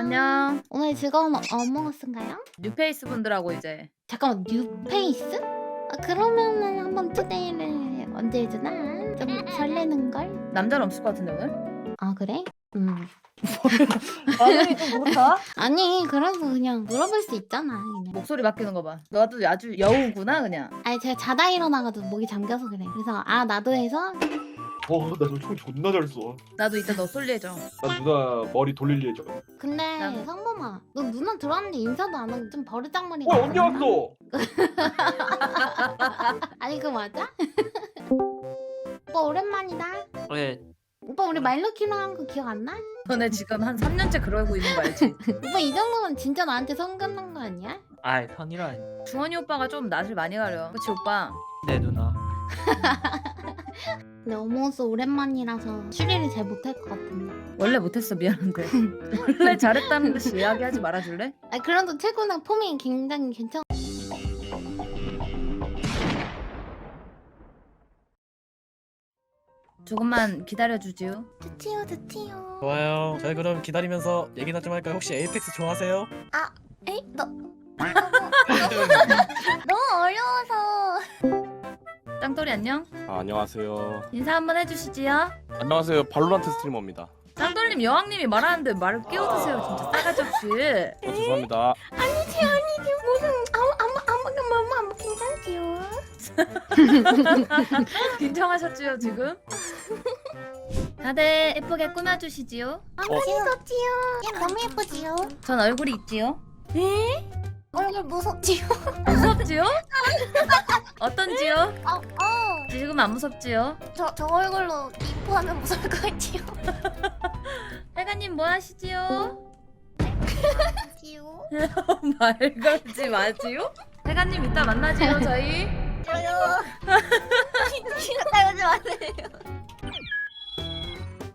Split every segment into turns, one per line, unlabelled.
안녕.
오늘 즐거운 어몽어스인가요?
뉴페이스 분들하고 이제
잠깐만 뉴페이스? 아, 그러면은 한번 투데이를 언제 해주나? 좀 설레는 걸?
남자는 없을 것 같은데 오늘?
아 그래? 음.
마늘이 좀 그렇다.
아니 그래서 그냥 물어볼 수 있잖아. 그냥.
목소리 바뀌는 거 봐. 너도 아주 여우구나 그냥.
아니 제가 자다 일어나가지고 목이 잠겨서 그래. 그래서 아 나도 해서
어, 나너총 존나 잘 써.
나도 이따 너 솔리해줘.
나 누나 머리 돌릴 예정.
근데
나는-
성범아 너 누나 들어왔는데 인사도 안 하고 좀 버르장머리.
어, 언제 왔어?
아니 그거 맞아? 오빠 오랜만이다.
네,
오빠 우리 말로키랑 한거 기억 안 나?
너네 지금 한 3년째 그러고 있는 거 알지?
오빠 이 정도면 진짜 나한테 성 긋는 거 아니야?
아이 선이라.
중원이 오빠가 좀 낯을 많이 가려. 그치 오빠?
네 누나.
근데 어머스 오랜만이라서 추리를 잘 못할 것 같은데.
원래 못했어 미안한데. 원래 잘했다는 듯이 이야기하지 말아줄래?
아 그래도 최고나 폼이 굉장히 괜찮.
조금만 기다려주지요.
드티요 드티요.
좋아요. 저희 그럼 기다리면서 얘기나 좀 할까요? 혹시 에이펙스 좋아하세요?
에이 너 너무 어려워서.
짱돌이 안녕.
아, 안녕하세요.
인사 한번 해주시지요.
안녕하세요. 발로란트 스트리머입니다.
짱돌님 여왕님이 말하는데 말을 끼워드세요 진짜 싸가지 없이.
어, 죄송합니다.
아니지 아니지 무슨 아무 아무 아무 아무 아무 괜찮지요.
긴장하셨지요 지금? 다들 예쁘게 꾸며주시지요.
아무리 좋지요. 얘 너무 예쁘지요.
전 얼굴이 있지요.
얼굴 무섭지요.
무섭지요? 어떤지요?
어 어.
지금 안 무섭지요?
저, 저 얼굴로 이뻐하면 무서울 것 같지요.
해가님 뭐 하시지요?
지요.
말 걸지 마지요? 해가님 이따 만나지요 저희?
저요. 따라오지 마세요.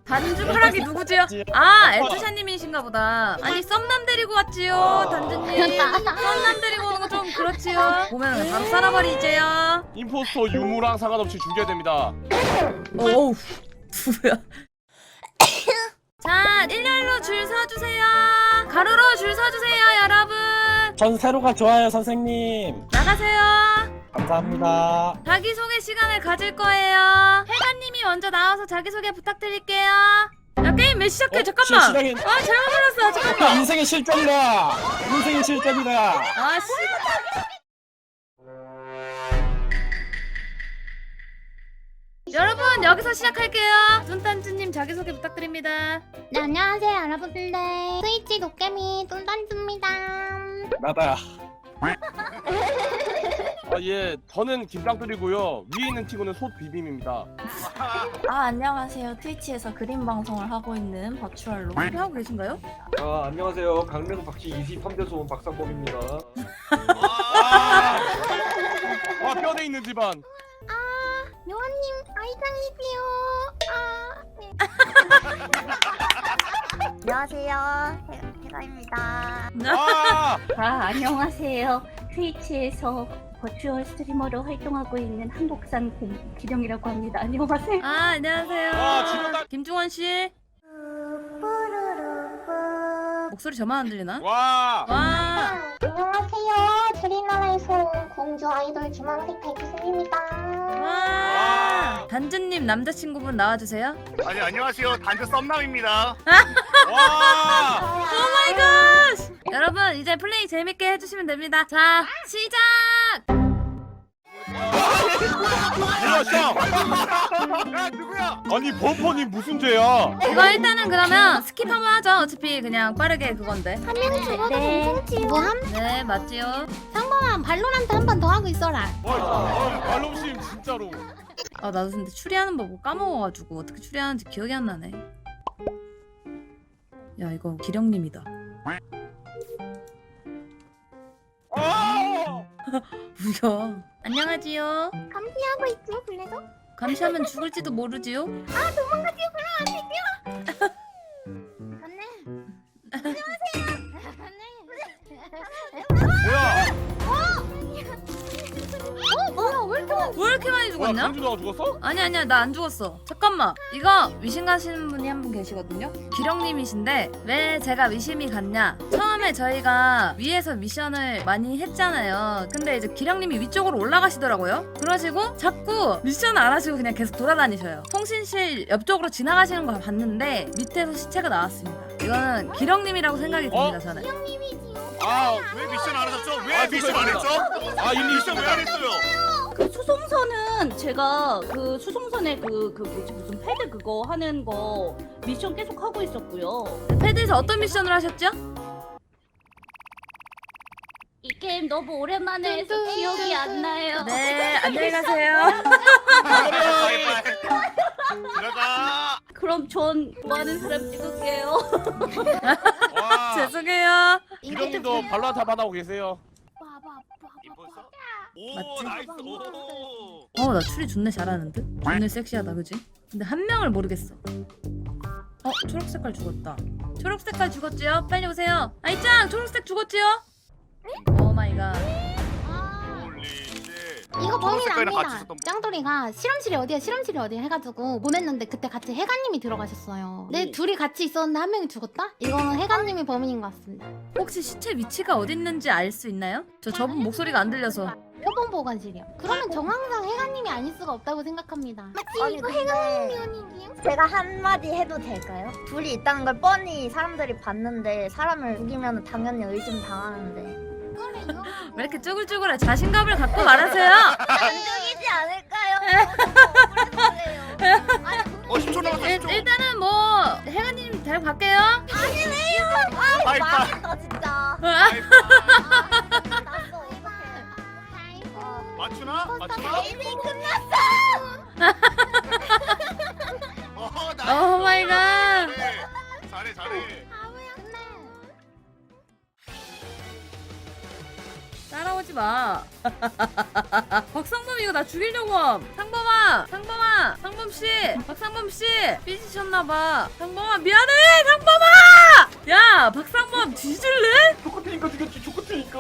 단주파락이 누구지요? 아 에투샤님이신가 보다. 아니 썸남 데리고 왔지요 단주님. 썸남 데리고 오는 거 좀 그렇지요? 보면 바로 썰어버리지요?
임포스터 유무랑 상관없이 죽여야 됩니다.
어우 누구야? 자 일렬로 줄 서주세요. 가로로 줄 서주세요 여러분.
전 세로가 좋아요, 선생님.
나가세요
감사합니다.
자기소개 시간을 가질 거예요 혜가님이 먼저 나와서 자기소개 부탁드릴게요 야 게임 몇 시작해
어?
잠깐만
시- 시작이-
아 잘못 눌렀어 잠깐만
인생의 실전이다. 인생의 실전이다.
아 씨 여러분 여기서 시작할게요 뚠딴즈님 자기소개 부탁드립니다
네 안녕하세요 여러분들. 스위치 도깨미 뚠단즈입니다.
나다.
아, 예. 저는 김땅돌이고요. 위에 있는 친구는 솥비빔입니다.
아 안녕하세요. 트위치에서 그림 방송을 하고 있는 버추얼로.
하고 계신가요?
아, 안녕하세요. 강릉 박씨 23대소 박상범입니다.
아, 아 뼈대 있는 집안.
요한님 아이장이지요. 아. 네. 안녕하세요. 해가입니다.
아,
아, 안녕하세요. 트위치에서 버추얼 스트리머로 활동하고 있는 한국산 공- 기령이라고 합니다. 안녕하세요.
아 안녕하세요
아, 지금 딱-
김중원 씨 목소리 저만 안 들리나?
와.
와
안녕하세요. 드리나라에서 온 공주 아이돌 주만색 백수입니다.
와. 단주님 남자친구분 나와주세요.
아니 안녕하세요 단체 썸남입니다
와.
오 마이 갓! 여러분 이제 플레이 재밌게 해주시면 됩니다. 자 시작!
야, 누구야? 아니, 범퍼님 무슨 죄야?
이거 일단은 그러면 스킵 한번 하죠. 어차피 그냥 빠르게 그건데.
한명 죽어도
네.
괜찮지. 뭐 한?
네 맞지요.
상범아 발로란트 한 번 더 하고 있어라.
와, 아, 말놈심 진짜로.
아 나도 근데 추리하는 법 까먹어가지고 어떻게 추리하는지 기억이 안 나네. 야 이거 기령님이다.
아!
뭐야? 안녕하지요.
감시하고 있죠, 블레도?
감시하면 죽을지도 모르지요.
안내. 왜 이렇게
많이
뭐야
죽었냐?
강준호가 죽었어?
아니 아니야 나 안 죽었어. 잠깐만. 이거 위심 가시는 분이 한 분 계시거든요? 기령님이신데 왜 제가 위심이 갔냐? 처음에 저희가 위에서 미션을 많이 했잖아요. 근데 이제 기령님이 위쪽으로 올라가시더라고요. 그러시고 자꾸 미션 안 하시고 그냥 계속 돌아다니셔요. 통신실 옆쪽으로 지나가시는 거 봤는데 밑에서 시체가 나왔습니다. 이거는 기령님이라고 생각이 듭니다 저는.
아왜 미션 안 하셨죠? 왜
아,
미션 안 했죠?
아, 이미
미션 왜 안 했어요?
그 수송선은 제가 그 수송선에 그, 그 뭐지 무슨 패드 그거 하는 거 미션 계속 하고 있었고요.
패드에서 어떤 미션을 하셨죠?
이 게임 너무 오랜만에 해서 기억이 안 나요.
네 안녕히 가세요
들어가.
그럼 전 좋아하는 사람 찍을게요.
와.
죄송해요
기령님도 발로한테 받아오고 계세요.
오
맞지?
나이스. 오.
어 나 추리 존내 잘하는데? 존내 섹시하다 그지? 근데 한 명을 모르겠어 어 초록 색깔 죽었다 초록 색깔 죽었지요? 빨리 오세요 아이짱 초록색 죽었지요? 오 마이 갓
홀리 쉣.
이거 범인
같이 분.
짱돌이가 실험실이 어디야 실험실이 어디야 해가지고 보냈는데 그때 같이 해가님이 들어가셨어요. 근데 둘이 같이 있었는데 한 명이 죽었다? 이거는 해가님이 범인인 것 같습니다.
혹시 시체 위치가 어디 있는지 알 수 있나요? 저 저분 목소리가 안 들려서
표본 보관실이요. 그러면 정황상 해가님이 아닐 수가 없다고 생각합니다.
아니 근데 제가 한마디 해도 될까요? 둘이 있다는 걸 뻔히 사람들이 봤는데 사람을 죽이면 당연히 의심 당하는데
왜 이렇게 쭈글쭈글해 자신감을 갖고 말하세요
안 죽이지 않을까요? 아니
어 10초 남았어.
일,
10초.
일단은 뭐 해가님 데리고 갈게요
아니네요 아
하이파이.
망했다 진짜
아,
아, 났어
맞추나? 맞추나?
게임이 끝났어
따라오지 마. 박상범 이거 나 죽이려고 함. 상범아, 상범아, 상범 씨, 박상범 씨 삐지셨나 봐. 상범아 미안해, 상범아. 야, 박상범 뒤질래?
똑같으니까 죽였지 똑같으니까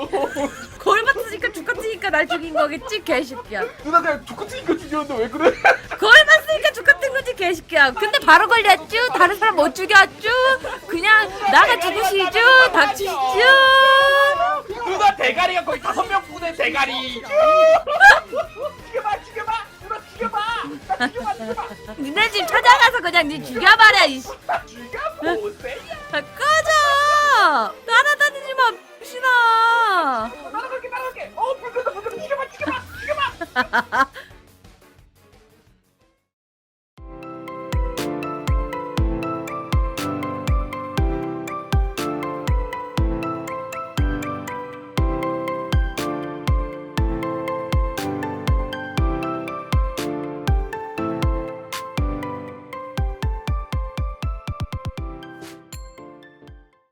거울 맞으니까 죽같으니까 날 죽인 거겠지, 개새끼야.
누나 내가 똑같으니까 죽였는데 왜 그래?
거울 맞으니까 죽같은 거지, 개새끼야. 근데 바로 걸렸쥬. 다른 사람 못 죽였쥬. 그냥 나가 죽으시쥬. 닥치시쥬.
대가리가 거의 다섯 명 분의 대가리. 죽여봐 죽여봐 누나 죽여봐. 나 죽여봐 죽여봐.
니네 집 찾아가서 그냥 니 죽여버려, 이씨.
나 죽여봐 못해